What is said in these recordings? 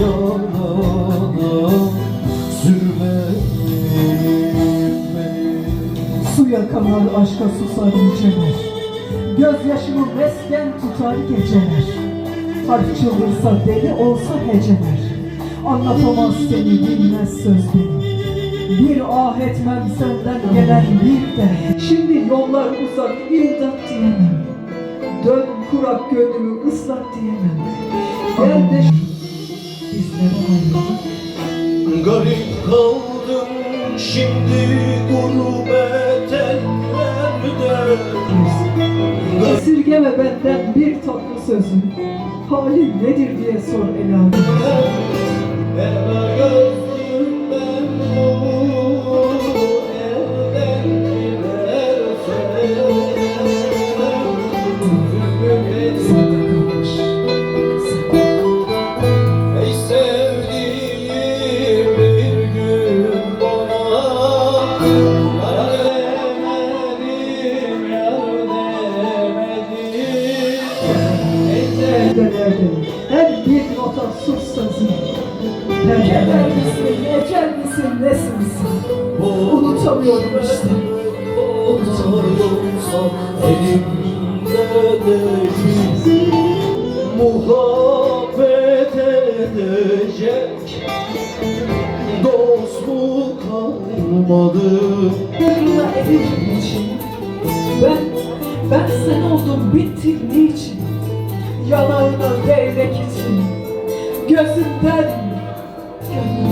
Yalana sürmeyin beni Su yakalar aşka susar yüceler Gözyaşımı mesken tutar geceler Harf çıldırsa deli olsa heceler Anlatamaz seni bilmez söz beni. Bir ah etmem senden gelen bir de. Şimdi yollar uzak imdat diyemem. Dön kurak gönlümü ıslat diyemem. Gel de bizlere Garip kaldım şimdi gurbet ellerde Esirgeme benden bir tatlı sözü Halin nedir diye sor el alem. Ela Unutamıyorum işte Unutuyorsa elimde değil. Muhabbet edecek Dost mu kalmadı? Evim için. Ben, ben sen oldum bittin niçin? Yanağına değmek için. Gözümden, gönlümden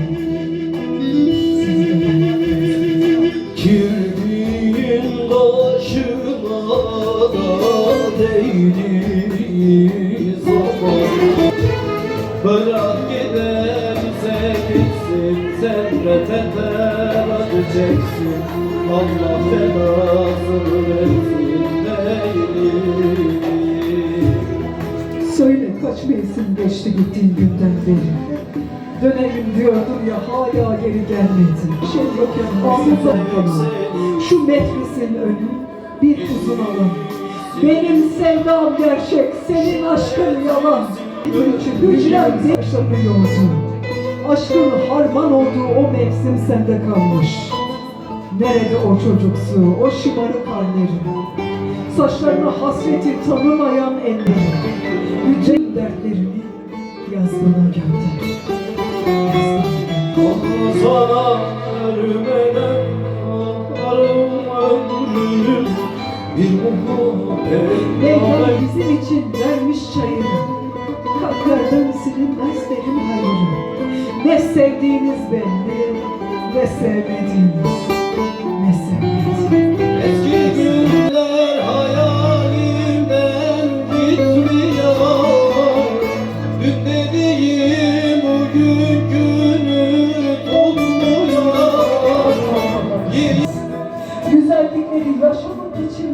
Bırak giderse gitsin. Sen de teter edeceksin Allah belasını versin Söyle kaç mevsim geçti gittiğin günden beri? Dönelim diyordum ya hala geri gelmedin. Şey yok yanımda Şu metresin önü bir uzun alan Benim sevdam gerçek senin aşkın yalan. Hücrem yaşanıyordu Aşkın harman olduğu o mevsim sende kalmış. Nerede o çocuksu, o şımarık hallerin Saçlarına hasreti tanımayan ellerin Bütün dertlerini yaz bana gönder bizim için vermiş çayını Kalplerden silinmez derin hayırı Ne sevdiğiniz belli Ne sevmediğiniz Ne sevmediğiniz. Eski günler hayalimden gitmiyor Dün dediğim bugün günü Yeni Güzellikleri yaşamak için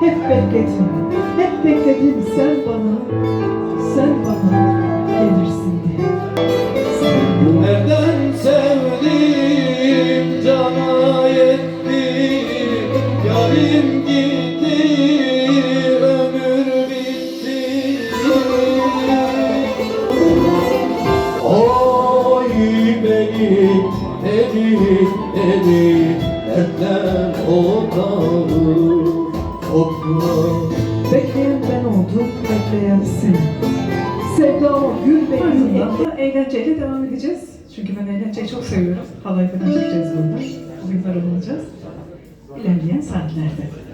Hep bekledim, hep bekledim sen bana Sen bana gelirsin diye. Sen Nereden sevdim cana yetti Yarim gitti ömür bitti. Oy beni dedi dedi Dertler otağı toprağı Bekleyen ben oldum, bekleyen sen burada ama gül beyazında. Eğlenceyle devam edeceğiz. Çünkü ben eğlenceyi çok seviyorum. Halay falan çekeceğiz burada. Bugün var olacağız. İlerleyen saatlerde.